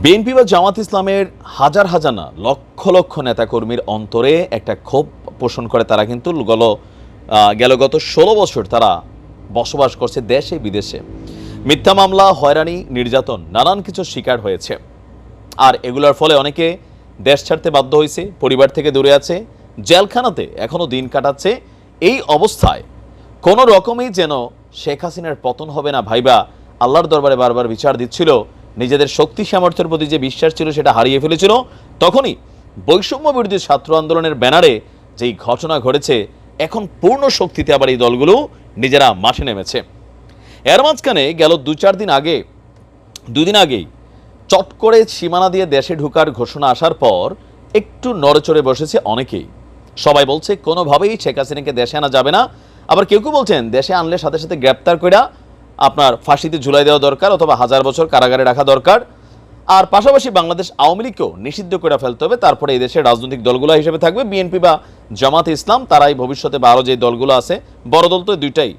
BNP বা জামাত ইসলামের হাজার হাজার না, লক্ষ লক্ষ নেতাকর্মীর অন্তরে একটা ক্ষোভ পোষণ করে তারা কিন্তু গল গেল গত ষোলো বছর তারা বসবাস করছে দেশে বিদেশে। মিথ্যা মামলা, হয়রানি, নির্যাতন, নানান কিছু শিকার হয়েছে। আর এগুলোর ফলে অনেকে দেশ ছাড়তে বাধ্য হয়েছে, পরিবার থেকে দূরে আছে, জেলখানাতে এখনও দিন কাটাচ্ছে। এই অবস্থায় কোনো রকমেই যেন শেখ হাসিনার পতন হবে না ভাইবা আল্লাহর দরবারে বারবার বিচার দিচ্ছিল নিজেদের শক্তি সামর্থ্যের প্রতি যে বিশ্বাস ছিল সেটা হারিয়ে ফেলেছিল, তখনই বৈষম্য বিরোধী ছাত্র আন্দোলনের ব্যানারে যেই ঘটনা ঘটেছে, এখন পূর্ণ শক্তিতে আবার এই দলগুলো নিজেরা মাঠে নেমেছে। এর মাঝখানে গেল দু চার দিন আগে, দুদিন আগেই চট করে সীমানা দিয়ে দেশে ঢুকার ঘোষণা আসার পর একটু নড়েচড়ে বসেছে অনেকেই। সবাই বলছে, কোনোভাবেই শেখ হাসিনাকে দেশে আনা যাবে না। আবার কেউ কেউ বলছেন, দেশে আনলে সাথে সাথে গ্রেপ্তার কইরা আপনার ফাঁসিতে ঝুলাই দেওয়া দরকার অথবা হাজার বছর কারাগারে রাখা দরকার। আর পাশাপাশি বাংলাদেশ আওয়ামী লীগকেও নিষিদ্ধ করে ফেলতে হবে। তারপরে এই দেশের রাজনৈতিক দলগুলো হিসেবে থাকবে। বিএনপি বা জামাত ইসলাম, তারাই ভবিষ্যতে বা আরও যে দলগুলো আছে, বড় দল তো দুইটাই।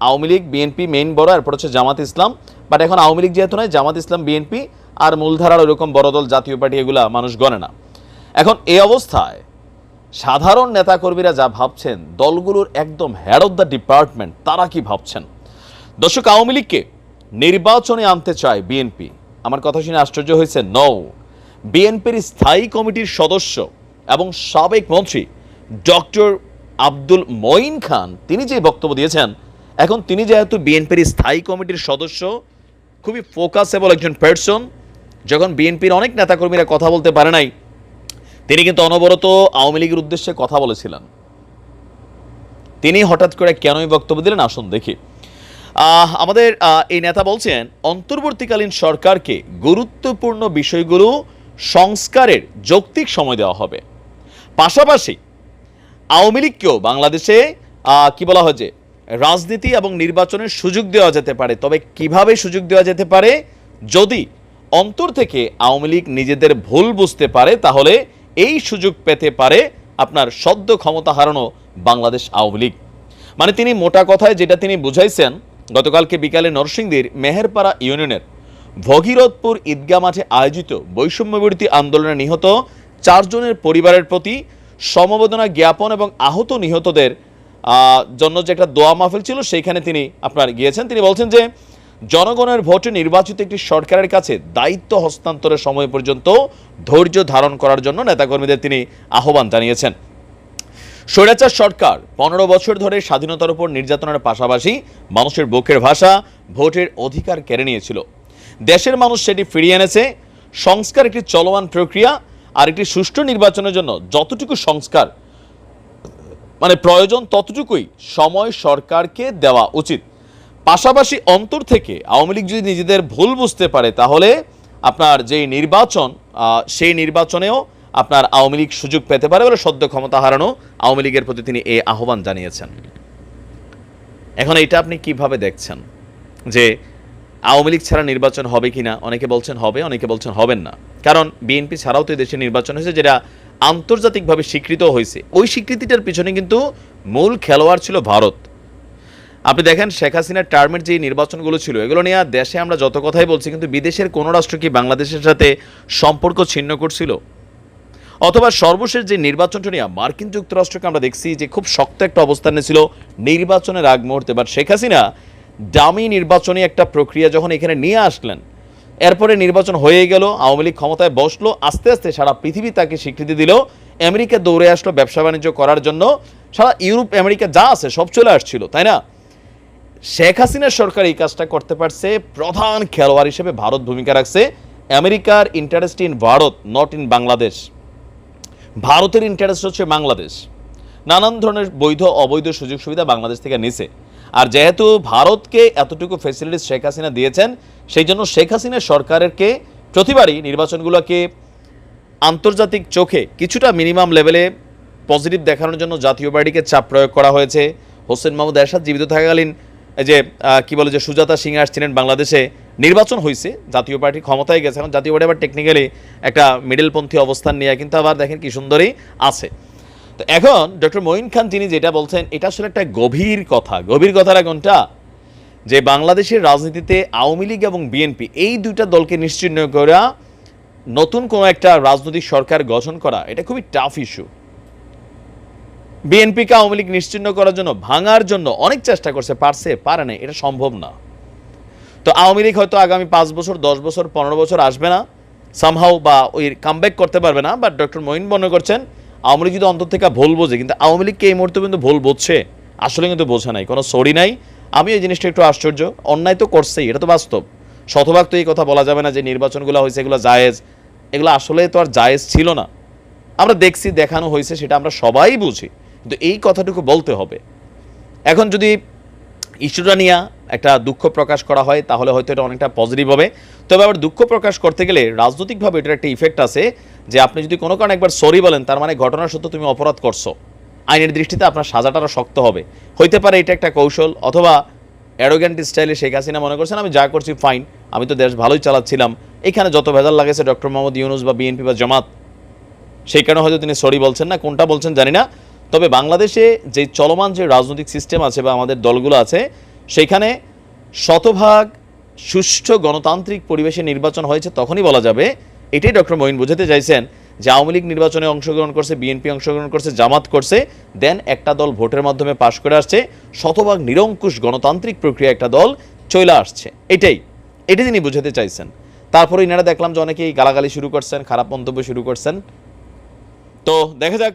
আওয়ামী লীগ, বিএনপি, মেইন বড়, এরপর হচ্ছে জামাত ইসলাম। বাট এখন আওয়ামী লীগ যেহেতু নয় জামাত ইসলাম, বিএনপি আর মূলধারার ওরকম বড় দল, জাতীয় পার্টি এগুলা মানুষ গণে না। এখন এই অবস্থায় সাধারণ নেতাকর্মীরা যা ভাবছেন, দলগুলোর একদম হেড অফ দ্য ডিপার্টমেন্ট তারা কি ভাবছেন? দর্শক, আওয়ামী লীগকে নির্বাচনে আনতে চায় বিএনপি আমার কথা শুনে আশ্চর্য হয়েছে নৌ বিএনপির স্থায়ী কমিটির সদস্য এবং সাবেক মন্ত্রী ডক্টর আব্দুল মঈন খান, তিনি যে বক্তব্য দিয়েছেন, এখন তিনি যেহেতু বিএনপির স্থায়ী কমিটির সদস্য, খুবই ফোকাসেবল একজন পার্সন যখন বিএনপির অনেক নেতাকর্মীরা কথা বলতে পারে নাই, তিনি কিন্তু অনবরত আওয়ামী লীগের উদ্দেশ্যে কথা বলেছিলেন। তিনি হঠাৎ করে কেনই বক্তব্য দিলেন? আসুন দেখি। আমাদের এই নেতা বলছেন, অন্তর্বর্তীকালীন সরকারকে গুরুত্বপূর্ণ বিষয়গুলো সংস্কারের যৌক্তিক সময় দেওয়া হবে। পাশাপাশি আওয়ামী লীগকেও বাংলাদেশে কি বলা হয় যে, রাজনীতি এবং নির্বাচনের সুযোগ দেওয়া যেতে পারে। তবে কীভাবে সুযোগ দেওয়া যেতে পারে? যদি অন্তর থেকে আওয়ামী লীগ নিজেদের ভুল বুঝতে পারে, তাহলে এই সুযোগ পেতে পারে আপনার সদ্য ক্ষমতা হারানো বাংলাদেশ আওয়ামী লীগ। মানে তিনি মোটা কথায় যেটা তিনি বুঝাইছেন গতকালকে বিকালে নরসিংদীর মেহেরপাড়া ইউনিয়নের ভগীরথপুর ঈদগা মাঠে আয়োজিত বৈষম্য বিরোধী আন্দোলনে নিহত চারজনের পরিবারের প্রতি সমবেদনা জ্ঞাপন এবং আহত নিহতদের জন্য যে একটা দোয়া মাহফিল ছিল, সেইখানে তিনি আপনার গিয়েছেন। তিনি বলছেন যে, জনগণের ভোটে নির্বাচিত একটি সরকারের কাছে দায়িত্ব হস্তান্তরের সময় পর্যন্ত ধৈর্য ধারণ করার জন্য নেতাকর্মীদের তিনি আহ্বান জানিয়েছেন। স্বৈরাচার সরকার পনেরো বছর ধরে স্বাধীনতার উপর নির্যাতনের পাশাপাশি মানুষের বুকের ভাষা ভোটের অধিকার কেড়ে নিয়েছিল। দেশের মানুষ সেটি ফিরিয়ে এনেছে। সংস্কার একটি চলমান প্রক্রিয়া আর একটি সুষ্ঠু নির্বাচনের জন্য যতটুকু সংস্কার মানে প্রয়োজন ততটুকুই সময় সরকারকে দেওয়া উচিত। পাশাপাশি অন্তর থেকে আওয়ামী লীগ যদি নিজেদের ভুল বুঝতে পারে, তাহলে আপনার যেই নির্বাচন সেই নির্বাচনেও আপনার আওয়ামী লীগ সুযোগ পেতে পারে বলে সদ্য ক্ষমতা হারানো আওয়ামী লীগের প্রতি তিনি এই আহ্বান জানিয়েছেন। এখন এটা আপনি কীভাবে দেখছেন? যে আওয়ামী লীগ ছাড়া নির্বাচন হবে কিনা, অনেকে বলছেন হবে, অনেকে বলছেন হবেন না। কারণ বিএনপি ছাড়াও তো দেশে নির্বাচন হয়েছে যেটা আন্তর্জাতিকভাবে স্বীকৃত হয়েছে। ওই স্বীকৃতিটার পিছনে কিন্তু মূল খেলোয়াড় ছিল ভারত। আপনি দেখেন শেখ হাসিনার টার্মের যে নির্বাচনগুলো ছিল, এগুলো নিয়ে দেশে আমরা যত কথাই বলছি, কিন্তু বিদেশের কোনো রাষ্ট্র কি বাংলাদেশের সাথে সম্পর্ক ছিন্ন করছিল? অথবা সর্বশেষ যে নির্বাচনটা নিয়ে মার্কিন যুক্তরাষ্ট্রকে আমরা দেখছি যে খুব শক্ত একটা অবস্থানে ছিল নির্বাচনের আগ মুহূর্তে। বাট শেখ হাসিনা দামি নির্বাচনী একটা প্রক্রিয়া যখন এখানে নিয়ে আসলেন, এরপরে নির্বাচন হয়ে গেল, আওয়ামী লীগ ক্ষমতায় বসল, আস্তে আস্তে সারা পৃথিবী তাকে স্বীকৃতি দিল, আমেরিকা দৌড়ে আসলো ব্যবসা বাণিজ্য করার জন্য। সারা ইউরোপ, আমেরিকা যা আছে সব চলে আসছিল, তাই না? শেখ হাসিনার সরকার এই কাজটা করতে পারছে, প্রধান খেলোয়াড় হিসেবে ভারত ভূমিকা রাখছে, আমেরিকার interest in Bharat, not in Bangladesh. ভারতের ইন্টারেস্ট হচ্ছে বাংলাদেশ। নানান ধরনের বৈধ, অবৈধ সুযোগ সুবিধা বাংলাদেশ থেকে নিছে। আর যেহেতু ভারতকে এতটুকু ফেসিলিটিস শেখ হাসিনা দিয়েছেন, সেই জন্য শেখ হাসিনা সরকারেরকে প্রতিবারই নির্বাচনগুলোকে আন্তর্জাতিক চোখে কিছুটা মিনিমাম লেভেলে পজিটিভ দেখানোর জন্য জাতীয় পার্টিকে চাপ প্রয়োগ করা হয়েছে। হোসেন মাহমুদ এরশাদ জীবিত থাকাকালীন যে কি বলে যে সুজাতা সিং আসছিলেন বাংলাদেশে নির্বাচন হয়েছে জাতীয় পার্টি ক্ষমতায় গেছে। এখন জাতীয় পার্টি আবার টেকনিক্যালি একটা মিডলপন্থী অবস্থান নিয়ে কিন্তু আবার দেখেন কি সুন্দরই আছে। তো এখন ডক্টর মঈন খান তিনি যেটা বলছেন, এটা আসলে একটা গভীর কথা। গভীর কথাটা কোনটা যে বাংলাদেশের রাজনীতিতে আওয়ামী লীগ এবং বিএনপি এই দুইটা দলকে নিশ্চিহ্ন করা, নতুন কোনো একটা রাজনৈতিক সরকার গঠন করা, এটা খুবই টাফ ইস্যু বিএনপিকে আওয়ামী লীগ নিশ্চিহ্ন করার জন্য ভাঙার জন্য অনেক চেষ্টা করছে, পারছে, পারে না এটা সম্ভব না। তো আওয়ামী লীগ হয়তো আগামী পাঁচ বছর, দশ বছর, পনেরো বছর আসবে না। সামহাও বা ওই কামব্যাক করতে পারবে না বাট ডক্টর মঈন মনে করছেন আওয়ামী লীগ যদি অন্তর থেকে ভুল বোঝে, কিন্তু আওয়ামী লীগকে এই মুহূর্তে কিন্তু ভুল বুঝছে, আসলে কিন্তু বোঝে নাই, কোনো সরি নাই। আমি এই জিনিসটা একটু আশ্চর্য, অন্যায় তো করছেই, এটা তো বাস্তব। শতভাগ তো এই কথা বলা যাবে না যে নির্বাচনগুলো হয়েছে, এগুলো জায়েজ, এগুলো আসলে তো আর জায়েজ ছিল না। আমরা দেখছি, দেখানো হয়েছে, সেটা আমরা সবাই বুঝি, কিন্তু এই কথাটুকু বলতে হবে। এখন যদি ইস্যুটা নিয়ে একটা দুঃখ প্রকাশ করা হয়, তাহলে হয়তো এটা অনেকটা পজিটিভ হবে। তবে আবার দুঃখ প্রকাশ করতে গেলে রাজনৈতিকভাবে এটার একটা ইফেক্ট আছে যে আপনি যদি কোনো কারণে একবার সরি বলেন, তার মানে ঘটনার সত্য তুমি অপরাধ করছ। আইনের দৃষ্টিতে আপনার সাজাটা আরও শক্ত হবে। হইতে পারে এটা একটা কৌশল, অথবা অ্যারোগ্যান্ট স্টাইলে শেখ হাসিনা মনে করছেন, আমি যা করছি ফাইন আমি তো দেশ ভালোই চালাচ্ছিলাম। এখানে যত ভেজাল লাগেছে ডক্টর মোহাম্মদ ইউনুস বা বিএনপি বা জামাত, সেই কারণে হয়তো তিনি সরি বলছেন না, কোনটা বলছেন জানি না। তবে বাংলাদেশে যে চলমান যে রাজনৈতিক সিস্টেম আছে বা আমাদের দলগুলো আছে, সেখানে শতভাগ সুষ্ঠু গণতান্ত্রিক পরিবেশে নির্বাচন হয়েছে তখনই বলা যাবে। এটাই ডক্টর মঈন বোঝাতে চাইছেন যে আওয়ামী লীগ নির্বাচনে অংশগ্রহণ করছে, বিএনপি অংশগ্রহণ করছে, জামাত করছে, দেন একটা দল ভোটের মাধ্যমে পাশ করে আসছে, শতভাগ নিরঙ্কুশ গণতান্ত্রিক প্রক্রিয়া একটা দল চলে আসছে। এটাই এটাই তিনি বোঝাতে চাইছেন। তারপরে ইনারা দেখলাম যে অনেকেই গালাগালি শুরু করছেন, খারাপ মন্তব্য শুরু করছেন। তো দেখা যাক